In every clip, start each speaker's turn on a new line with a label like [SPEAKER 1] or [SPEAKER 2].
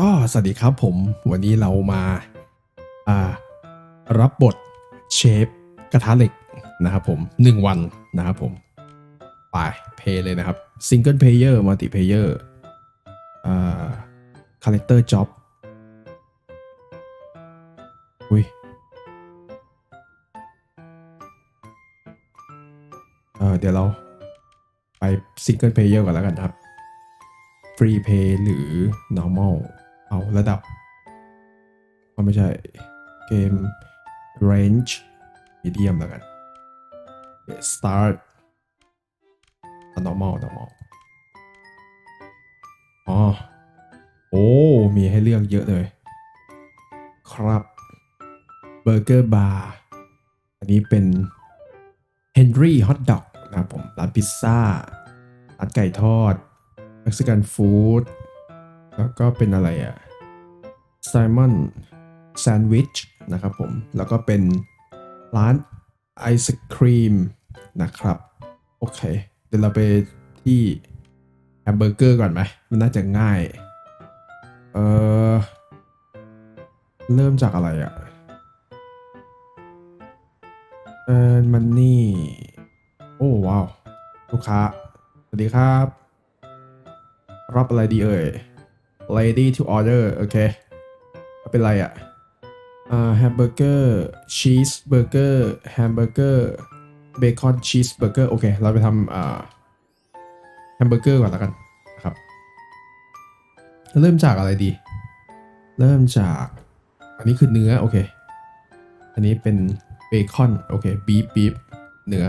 [SPEAKER 1] ก็สวัสดีครับผม วันนี้เรามาอ่ารับบทเชฟกระทะเหล็กนะครับผมหนึ่งวันนะครับผมไปเพย์เลยนะครับซิงเกิลเพลเยอร์มัลติเพลเยอร์อ่าคาแรคเตอร์จ็อบอุ้ยเออเดี๋ยวเราไปซิงเกิลเพลเยอร์ก่อนแล้วกันครับฟรีเพย์หรือ normal เอาระดับก็ไม่ใช่เกม range medium แล้วกัน start normal normal อ๋อ โอ้ มีให้เลือกเยอะเลย ครับเบอร์เกอร์บาร์อันนี้เป็น Henry Hot Dog นะครับผม ร้านพิซซ่า ร้านไก่ทอดเม็กซิกันฟู้ด แล้วก็เป็นอะไรอะไซมอนแซนด์วิชนะครับผม แล้วก็เป็นร้านไอศครีมนะครับ โอเค เดี๋ยวเราไปที่แฮมเบอร์เกอร์ก่อนไหม มันน่าจะง่าย เออเริ่มจากอะไรอะเออมันนี่ โอ้ว้าว ลูกค้า สวัสดีครับ รับอะไรดีเอ่ย lady to order โอเคเอาเป็นไรอะ่ะอ่าแฮมเบอร์เกอร์ชีสเบอร์เกอร์แฮมเบอร์เกอร์เบคอนชีสเบอร์เกอร์โอเค เราไปทำอ่าแฮมเบอร์เกอร์ก่อนล้วกันนะครับ เริ่มจากอะไรดี เริ่มจาก อันนี้คือเนื้อ โอเค อันนี้เป็นเบคอนโอเคบีฟบีฟเนื้อ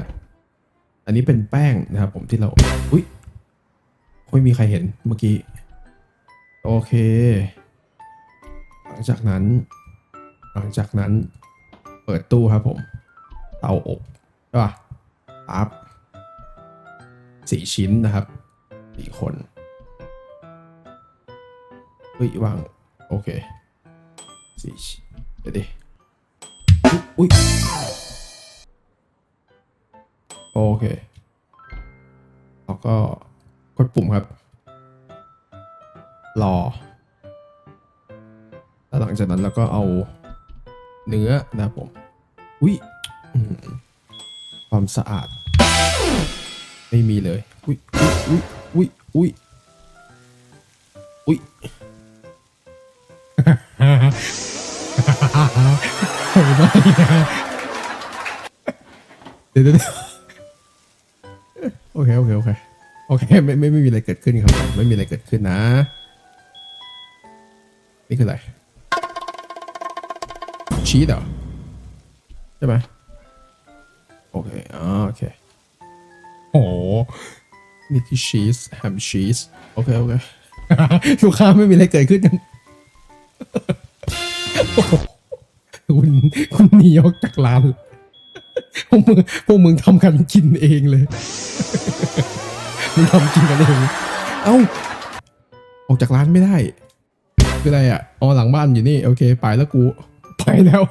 [SPEAKER 1] อันนี้เป็นแป้งนะครับผมที่เรา อุ้ยไม่มีใครเห็นเมื่อกี้ โอเค หลังจากนั้น หลังจากนั้น เปิดตู้ครับผม เตาอบใช่ป่ะปับสี่ชิ้นนะครับสี่คนเฮ้ยวาง โอเคสี่ชิ้นเดี๋ยวดิอุ๊ยอุ๊ยโอเคแล้วก็กดปุ่มครับ รอ แล้วหลังจากนั้นเราก็เอาเนื้อนะครับผม อุ้ยความสะอาด ไม่มีเลย อุ้ยอุ้ยอุ้ยอุ้ยอุ้ยเดี๋ยวเดี๋ยวเดี๋ยวโอเค โอเค โอเค โอเค ไม่ ไม่ ไม่มีอะไรเกิดขึ้นครับ ไม่มีอะไรเกิดขึ้นนะ นี่คืออะไร ชีสเหรอ ใช่ไหมโอเคอ๋อโอเคโอ้นี่คือชีสแฮมชีส โอเค โอเคลูกค้าไม่มีอะไรเกิดขึ้นคุณคุณหนีออกจากร้านพวกมึงพวกมึงทำกันกินเองเลยมึงทำกินกันเอง เอ้า ออกจากร้านไม่ได้ คืออะไรอะอ๋อหลังบ้านอยู่นี่โอเค ไปแล้วกูไปแล้ว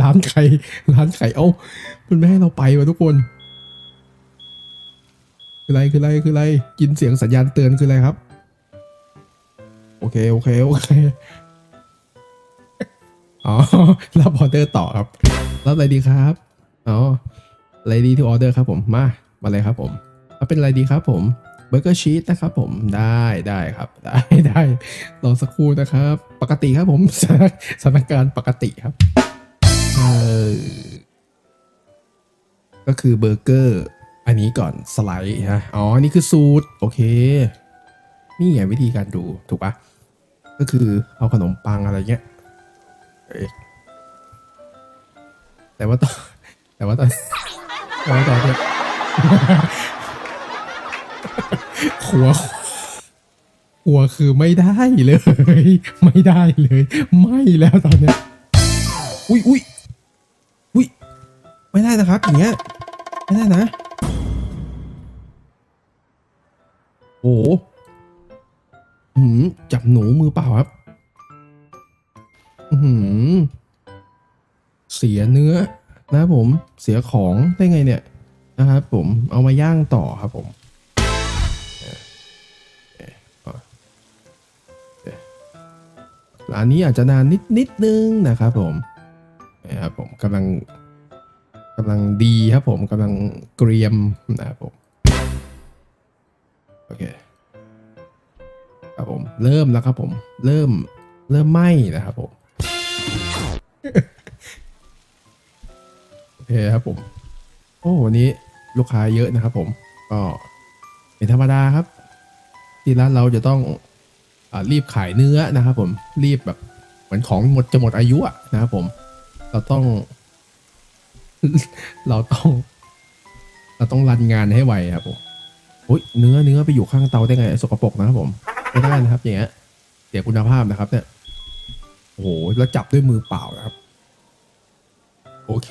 [SPEAKER 1] ร้านใครร้านใครเอ้ามันไม่ให้เราไปวะทุกคน คืออะไรคืออะไรคืออะไรกินเสียงสัญญาณเตือนคืออะไรครับ โอเคโอเคโอเคอ๋อรับออเดอร์ต่อครับรับอะไรดีครับอ๋อ lady to order ครับผมมามาเลยครับผมเอาเป็นอะไรดีครับผม เบอร์เกอร์ชีสนะครับผมได้ได้ครับได้ได้รอสักครู่นะครับ ปกติครับผมสถานสถานการณ์ปกติครับเออก็คือเบอร์เกอร์อันนี้ก่อนสไลด์ฮะอ๋อนี่คือสูตรโอเค นี่ไงวิธีการดูถูกปะก็คือเอาขนมปังอะไรเงี้ยเอ้ยแต่ว่าตอนแต่ว่าตอนแต่ว่าตอนเนี้ย หัว หัวคือไม่ได้เลย ไม่ได้เลย ไม่แล้วตอนเนี้ยอุ้ยอุ้ยอุ้ยไม่ได้นะครับอย่างเงี้ยไม่ได้นะโอ้โหหืมจับหนูมือเปล่าครับหือเสียเนื้อนะครับผมเสียของได้ไงเนี่ยนะครับผมเอามาย่างต่อครับผม ร้านนี้อาจจะนานนิดนิดนึงนะครับผมนะครับผมกำลังกำลังดีครับผมกำลังเกรียมนะครับผมโอเคครับผมเริ่มแล้วครับผมเริ่มเริ่มไหมนะครับผมโอเคครับผม โอ้วันนี้ลูกค้าเยอะนะครับผมก็เป็นธรรมดาครับ ที่ร้านเราจะต้อง รีบขายเนื้อนะครับผมรีบแบบเหมือนของหมดจะหมดอายุอะนะครับผม เราต้อง เราต้อง เราต้องรันงานให้ไวครับผมอุ้ยเนื้อเนื้อไปอยู่ข้างเตาได้ไงสกปรกนะครับผมไม่ได้นะครับ อย่างเงี้ยเสียคุณภาพนะครับ เนี่ยโอ้โหแล้วจับด้วยมือเปล่านะครับ โอเค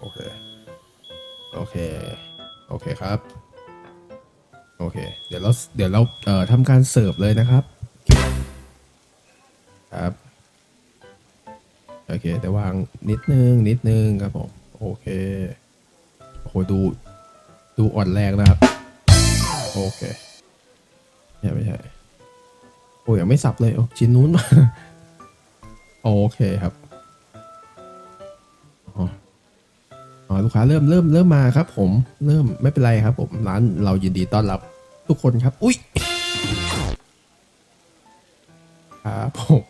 [SPEAKER 1] โอเค โอเค โอเคครับ โอเค เดี๋ยวเราเดี๋ยวเราเอ่อทำการเสิร์ฟเลยนะครับ ครับ โอเคแต่วางนิดนึงนิดนึงครับผม โอเค โอ้โหดู ดูอ่อนแรงนะครับ โอเคไม่ใช่ไม่ใช่ โอ้ยยังไม่สับเลยโอ้ชิ้นนู้นมา โอเคครับ ลูกค้าเริ่มเริ่มเริ่มมาครับ ผมเริ่มไม่เป็นไรครับ ผมร้านเรายินดีต้อนรับ ทุกคนครับ อุ้ยครับผม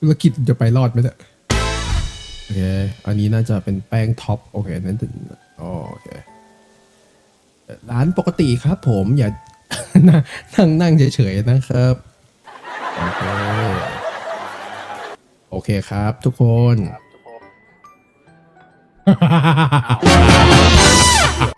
[SPEAKER 1] ธุรกิจจะไปรอดไหมเนี่ยโอเค อันนี้น่าจะเป็นแป้งท็อป โอเค นั้นถึงโอเค ร้านปกติครับผม อย่า นั่งนั่งเฉยๆนะครับ โอเค โอเคครับทุกคน
[SPEAKER 2] ครับทุกคน wow.